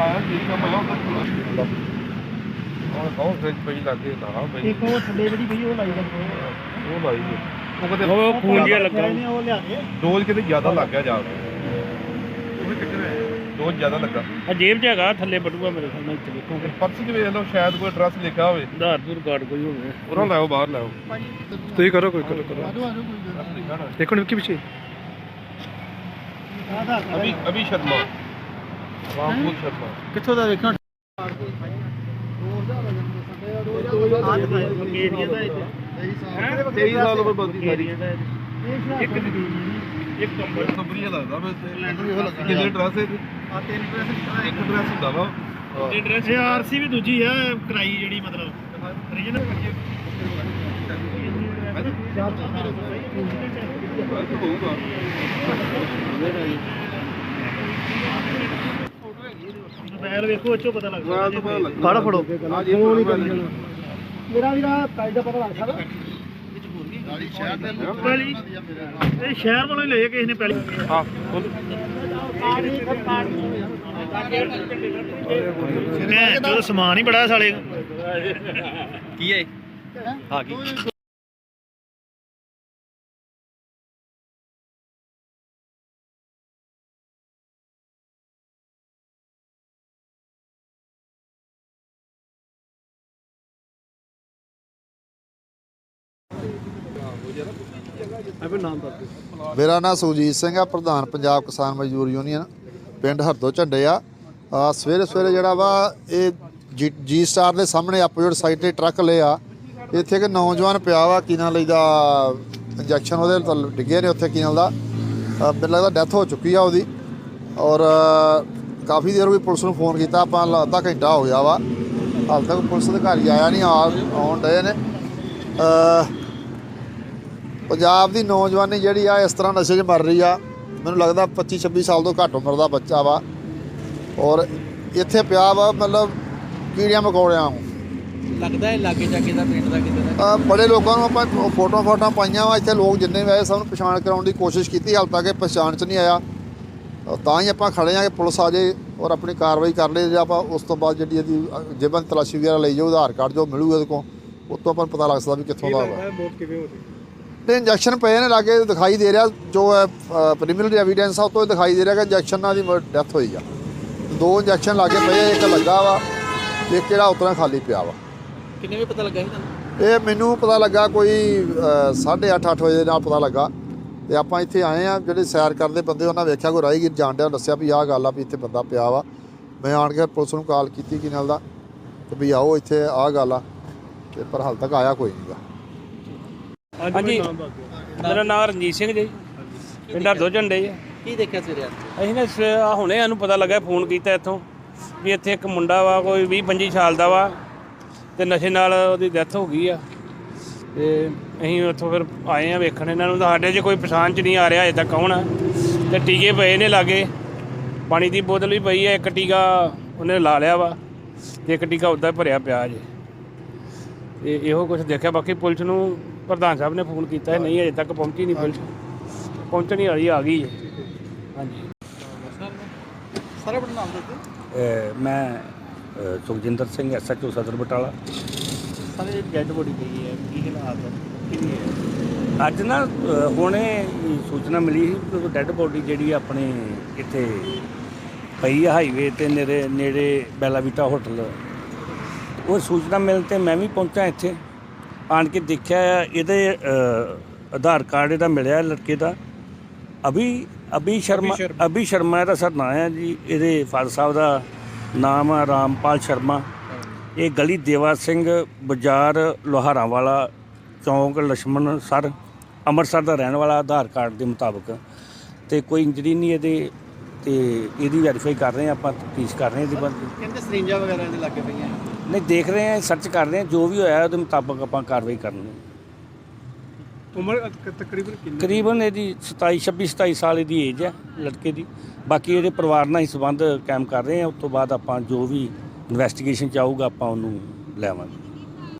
ਲਾਇਆ ਠੀਕ ਆ ਮੈਂ ਉਹ ਕਰ ਉਹ ਕੌਣ ਫ੍ਰਿਜ ਪਈ ਲੱਗੇ ਨਾ ਬਈ। ਇੱਕ ਉਹ ਥੱਲੇ ਜਿਹੜੀ ਪਈ ਉਹ ਲਾਈ ਜਾਂਦੇ ਉਹ ਲਾਈ ਜੀ। ਉਹ ਕਿਤੇ ਉਹ ਖੂਨ ਜਿਹਾ ਲੱਗਾ। ਨੇ ਉਹ ਲਿਆ ਦੇ ਡੋਜ਼ ਕਿਤੇ ਜ਼ਿਆਦਾ ਲੱਗ ਗਿਆ ਜਾ ਡੋਜ਼ ਜ਼ਿਆਦਾ ਲੱਗਾ। ਆ ਜੇਬ 'ਚ ਹੈਗਾ ਥੱਲੇ ਬਟੂਆ ਮੇਰੇ ਸਾਹਮਣੇ ਇੱਥੇ ਦੇਖੋ ਪਰਸ 'ਚ ਵੇਖ ਲਓ ਸ਼ਾਇਦ ਕੋਈ ਐਡਰੈਸ ਲਿਖਿਆ ਹੋਵੇ। ਆਧਾਰ ਦੂਰ ਕਾਰਡ ਕੋਈ ਹੋਵੇ। ਉਹਨਾਂ ਲਾਓ ਬਾਹਰ ਲਾਓ ਤੁਸੀਂ ਕਰੋ ਕੋਈ ਕਰੋ ਕਰੋ। ਆਜੋ ਆਜੋ ਕੋਈ ਲਿਖਿਆ ਹੋਣਾ। ਦੇਖੋ ਨਿੱਕੀ ਪਿੱਛੇ। ਆਧਾਰ ਅਭੀ ਅਭੀ ਸ਼ਰਮਾ। ਰਾਮਪੂਰ ਸ਼ਰਮਾ ਕਿੱਥੋਂ ਦਾ ਵੇਖਣਾ ਤੇਈ ਸਾਲ ਉਮਰ ਬੰਦੀ ਸਾਰੀ। ਇੱਕ ਇੱਕ ਕੰਬਲ ਕੰਪਨੀ ਲੱਗਦਾ ਮੈਂ ਕਿੰਨੇ ਡਰੈਸ ਹੈ ਆ ਤਿੰਨ ਪੈਸੇ ਇੱਕ ਡਰੈਸ ਹੁੰਦਾ ਵਾ। ਐਡਰੈਸ ਇਹ ਆਰਸੀ ਵੀ ਦੂਜੀ ਆ ਕਰਾਈ ਜਿਹੜੀ ਮਤਲਬ ਓਰੀਜਨਲ ਹੋਊਗਾ ਮੋਬਾਈਲ ਵੇਖੋ ਅੱਛੋ ਪਤਾ ਲੱਗਦਾ ਮੈਂ ਤਾਂ ਪਤਾ ਲੱਗਾ ਕਾੜਾ ਫੜੋ। ਹਾਂ ਜੀ ਫੋਨ ਹੀ ਮੇਰਾ ਵੀਰਾ ਕਾਇਦ ਦਾ ਪਤਾ ਲੱਗ ਸਕਦਾ। ਪਹਿਲੀ ਇਹ ਸ਼ਹਿਰ ਵੱਲੋਂ ਹੀ ਲਏ ਕਿਸੇ ਨੇ ਪਹਿਲੀ ਹਾਂ ਮੈਂ ਜੋ ਸਮਾਨ ਹੀ ਬੜਾ ਸਾਲੇ ਕੀ ਹੈ ਆ ਗਈ ਮੇਰਾ ਨਾਮ ਸੁਜੀਤ ਸਿੰਘ ਆ ਪ੍ਰਧਾਨ ਪੰਜਾਬ ਕਿਸਾਨ ਮਜ਼ਦੂਰ ਯੂਨੀਅਨ ਪਿੰਡ ਹਰਦੋ ਝੰਡੇ ਆ ਆ ਸਵੇਰੇ ਸਵੇਰੇ ਜਿਹੜਾ ਵਾ ਇਹ ਜੀ- ਜੀ ਸਟਾਰ ਦੇ ਸਾਹਮਣੇ ਆਪੋਜ਼ਿਟ ਸਾਈਡ ਤੇ ਟਰੱਕ ਲਿਆ ਇੱਥੇ ਇੱਕ ਨੌਜਵਾਨ ਪਿਆ ਵਾ ਕੀ ਨਾਲ ਲਈਦਾ ਇੰਜੈਕਸ਼ਨ ਉਹਦੇ ਤਾਂ ਡਿੱਗੇ ਨੇ ਉੱਥੇ ਕੀ ਨਾਲ ਦਾ। ਅ, ਮੈਨੂੰ ਲੱਗਦਾ ਡੈਥ ਹੋ ਚੁੱਕੀ ਆ ਉਹਦੀ। ਔਰ ਅ, ਕਾਫੀ ਦੇਰ ਵੀ ਪੁਲਿਸ ਨੂੰ ਫੋਨ ਕੀਤਾ ਆਪਾਂ ਲ- ਅੱਧਾ ਘੰਟਾ ਹੋ ਗਿਆ ਵਾ। ਹਾਲ ਤੱਕ ਪੁਲਿਸ ਅਧਿਕਾਰੀ ਆਇਆ ਨਹੀਂ ਆ ਆਉਣ ਡਏ ਨੇ। ਅ, ਪੰਜਾਬ ਦੀ ਨੌਜਵਾਨੀ ਜਿਹੜੀ ਆ ਇਸ ਤਰ੍ਹਾਂ ਨਸ਼ੇ 'ਚ ਮਰ ਰਹੀ ਆ। ਮੈਨੂੰ ਲੱਗਦਾ 25 26 ਸਾਲ ਤੋਂ ਘੱਟ ਉਮਰ ਦਾ ਬੱਚਾ ਵਾ। ਔਰ ਇੱਥੇ ਪਿਆ ਵਾ ਮਤਲਬ ਕੀੜਿਆਂ ਮਕੌੜਿਆਂ ਵਾਂਗੂ। ਲੱਗਦਾ ਹੈ ਲਾਗੇ ਜਾਗੇ ਦਾ ਪਿੰਡ ਦਾ ਕਿਤੇ ਦਾ? ਬੜੇ ਲੋਕਾਂ ਨੂੰ ਆਪਾਂ ਫੋਟੋਆਂ ਫੋਟੋਆਂ ਪਾਈਆਂ ਵਾ ਇੱਥੇ ਲੋਕ ਜਿੰਨੇ ਵੀ ਆਏ ਸਭ ਨੂੰ ਪਛਾਣ ਕਰਾਉਣ ਦੀ ਕੋਸ਼ਿਸ਼ ਕੀਤੀ ਹਾਲ ਤੱਕ ਇਹ ਪਛਾਣ 'ਚ ਨਹੀਂ ਆਇਆ। ਤਾਂ ਹੀ ਆਪਾਂ ਖੜੇ ਆ ਕਿ ਪੁਲਿਸ ਆ ਜੇ ਔਰ ਆਪਣੀ ਕਾਰਵਾਈ ਕਰ ਲੇ ਜੇ ਆਪਾਂ ਉਸ ਤੋਂ ਬਾਅਦ ਜਿਹੜੀ ਇਹਦੀ ਜੇਬਾਂ ਤਲਾਸ਼ੀ ਵਗੈਰਾ ਲਈ ਜਾਓ ਆਧਾਰ ਕਾਰਡ ਜੋ ਮਿਲੂਗਾ ਇਹਦੇ ਕੋਲ ਉਹ ਤੋਂ ਆਪਾਂ ਨੂੰ ਪਤਾ ਲੱਗ ਸਕਦਾ ਵੀ ਕਿੱਥੋਂ ਦਾ ਵਾ ਬਹੁਤ ਕਿਵੇਂ ਹੋ ਤੇ ਇੰਜੈਕਸ਼ਨ ਪਏ ਨੇ ਲਾਗੇ ਦਿਖਾਈ ਦੇ ਰਿਹਾ ਜੋ ਹੈ ਪ੍ਰੀਮੀਨਰੀ ਐਵੀਡੈਂਸ ਆ ਉਹ ਤੋਂ ਦਿਖਾਈ ਦੇ ਰਿਹਾ ਕਿ ਇੰਜੈਕਸ਼ਨ ਨਾਲ ਦੀ ਡੈਥ ਹੋਈ ਆ। ਦੋ ਇੰਜੈਕਸ਼ਨ ਲਾਗੇ ਪਏ ਆ, ਇੱਕ ਲੱਗਾ ਵਾ ਇੱਕ ਜਿਹੜਾ ਉਤਰਾ ਖਾਲੀ ਪਿਆ ਵਾ। ਕਿੰਨੇ ਵੀ ਪਤਾ ਲੱਗਾ ਸੀ ਤੁਹਾਨੂੰ? ਇਹ ਮੈਨੂੰ ਪਤਾ ਲੱਗਾ ਕੋਈ 8:30 ਅੱਠ ਵਜੇ ਦੇ ਨਾਲ ਪਤਾ ਲੱਗਾ। ਤੇ ਆਪਾਂ ਇੱਥੇ ਆਏ ਆ ਜਿਹੜੇ ਸੈਰ ਕਰਦੇ ਬੰਦੇ ਉਹਨਾਂ ਵੇਖਿਆ ਕੋਈ ਰਾਹਗੀਰ ਜਾਣ ਡਿਆ ਦੱਸਿਆ ਵੀ ਆਹ ਗੱਲ ਆ ਵੀ ਇੱਥੇ ਬੰਦਾ ਪਿਆ ਵਾ। ਮੈਂ ਆਣ ਕੇ ਪੁਲਿਸ ਨੂੰ ਕਾਲ ਕੀਤੀ ਕਿ ਨਾਲ ਦਾ ਕਿ ਵੀ ਆਓ ਇੱਥੇ ਆਹ ਗੱਲ ਆ। ਤੇ ਪਰ ਹਾਲ ਤੱਕ ਆਇਆ ਕੋਈ ਨਹੀਂਗਾ ਹਾਂਜੀ। ਮੇਰਾ ਨਾਮ ਰਣਜੀਤ ਸਿੰਘ ਜੀ। ਪਿੰਡ ਹਰਦੋ ਝੰਡੇ ਆ ਕੀ ਦੇਖਿਆ ਸਵੇਰੇ ਅਸੀਂ ਨਾ ਸਵੇ- ਆਹ ਹੁਣੇ ਸਾਨੂੰ ਪਤਾ ਲੱਗਾ ਫੋਨ ਕੀਤਾ ਇੱਥੋਂ ਵੀ ਇੱਥੇ ਇੱਕ ਮੁੰਡਾ ਵਾ ਕੋਈ 20 25 ਸਾਲ ਦਾ ਵਾ ਤੇ ਨਸ਼ੇ ਨਾਲ ਉਹਦੀ ਡੈਥ ਹੋ ਗਈ ਆ। ਤੇ ਅਸੀਂ ਉੱਥੋਂ ਫਿਰ ਆਏ ਆ ਵੇਖਣ ਇਹਨਾਂ ਨੂੰ ਤਾਂ ਸਾਡੇ 'ਚ ਕੋਈ ਪਛਾਣ 'ਚ ਨਹੀਂ ਆ ਰਿਹਾ ਅਜੇ ਤੱਕ ਕੌਣ ਆ। ਤੇ ਟੀਕੇ ਪਏ ਨੇ ਲਾਗੇ ਪਾਣੀ ਦੀ ਬੋਤਲ ਵੀ ਪਈ ਆ ਇੱਕ ਟੀਕਾ ਉਹਨੇ ਲਾ ਲਿਆ ਵਾ ਤੇ ਇੱਕ ਟੀਕਾ ਉੱਦਾਂ ਭਰਿਆ ਪਿਆ ਜੇ। ਤੇ ਇਹੋ ਕੁਝ ਦੇਖਿਆ ਬਾਕੀ ਪੁਲਿਸ ਨੂੰ ਪ੍ਰਧਾਨ ਸਾਹਿਬ ਨੇ ਫੋਨ ਕੀਤਾ ਹੈ ਨਹੀਂ ਅਜੇ ਤੱਕ ਪਹੁੰਚੀ ਨਹੀਂ ਪੁਲਿਸ। ਪਹੁੰਚਣੀ ਵਾਲੀ ਆ ਗਈ ਹੈ। ਹਾਂਜੀ। ਸਾਰਾ ਆਪਣਾ ਨਾਮ ਦੱਸੋ। ਮੈਂ ਅਹ ਸੁਖਜਿੰਦਰ ਸਿੰਘ ਐਸਐਚਓ ਸਦਰ ਬਟਾਲਾ। ਸਾਰੇ ਡੈਡ ਬੋਡੀ ਪਈ ਹੈ। ਕੀ ਹਾਲਾਤ ਹੈ ਕਿੰਨੀ ਹੈ? ਅੱਜ ਨਾ ਅਹ ਹੁਣੇ ਸੂਚਨਾ ਮਿਲੀ ਸੀ ਕਿ ਡੈੱਡ ਬੋਡੀ ਜਿਹੜੀ ਆਪਣੇ ਇੱਥੇ ਪਈ ਆ ਹਾਈਵੇ ਤੇ ਨੇੜੇ ਨੇੜੇ ਬੈਲਾਵੀਟਾ ਹੋਟਲ ਉਹ ਸੂਚਨਾ ਮਿਲਣ ਤੇ ਮੈਂ ਵੀ ਪਹੁੰਚਾ ਇੱਥੇ। ਆਣ ਕੇ ਦੇਖਿਆ ਇਹਦੇ ਆਧਾਰ ਕਾਰਡ ਇਹਦਾ ਮਿਲਿਆ ਲੜਕੇ ਦਾ। ਅਭੀ ਅਭੀ ਸ਼ਰਮਾ ਅਭੀ ਸ਼ਰਮਾ ਇਹਦਾ ਸਰ ਨਾਂ ਹੈ ਜੀ। ਇਹਦੇ ਫਾਦਰ ਸਾਹਿਬ ਦਾ ਨਾਮ ਆ ਰਾਮਪਾਲ ਸ਼ਰਮਾ। ਇਹ ਗਲੀ ਦੇਵਾ ਸਿੰਘ ਬਾਜ਼ਾਰ ਲੋਹਾਰਾਂ ਵਾਲਾ ਚੌਂਕ ਲక్ష్ਮਣ ਸਰ ਅੰਮ੍ਰਿਤਸਰ ਦਾ ਰਹਿਣ ਵਾਲਾ ਆਧਾਰ ਕਾਰਡ ਦੇ ਮੁਤਾਬਕ। ਤੇ ਕੋਈ ਇੰਜਰੀ ਨਹੀਂ ਇਹਦੇ ਤੇ ਇਹਦੀ ਵੈਰੀਫਾਈ ਕਰ ਰਹੇ ਆਪਾਂ ਤਫਤੀਸ਼ ਕਰ ਰਹੇ ਆ ਇਹਦੀ ਬੰਦ ਕਹਿੰਦੇ ਸਰਿੰਜਾਂ ਵਗੈਰਾ ਦੇ ਲੱਗੇ ਪਈਆਂ। ਨਹੀਂ ਦੇਖ ਰਹੇ ਹਾਂ ਸਰਚ ਕਰ ਰਹੇ ਹਾਂ ਜੋ ਵੀ ਹੋਇਆ ਉਹਦੇ ਮੁਤਾਬਕ ਆਪਾਂ ਕਾਰਵਾਈ ਕਰਨੀ ਉਮਰ ਤਕਰੀਬਨ ਕਿੰਨੀ ਕਰੀਬਨ ਇਹਦੀ 27 26 27 ਸਾਲ ਇਹਦੀ ਏਜ ਹੈ ਲੜਕੇ ਦੀ। ਬਾਕੀ ਇਹਦੇ ਪਰਿਵਾਰ ਨਾਲ ਹੀ ਸੰਬੰਧ ਕਾਇਮ ਕਰ ਰਹੇ ਹਾਂ ਉਸ ਤੋਂ ਬਾਅਦ ਆਪਾਂ ਜੋ ਵੀ ਇਨਵੈਸਟੀਗੇਸ਼ਨ ਚਾਹੂਗਾ ਆਪਾਂ ਉਹਨੂੰ ਲੈਵਾਂਗੇ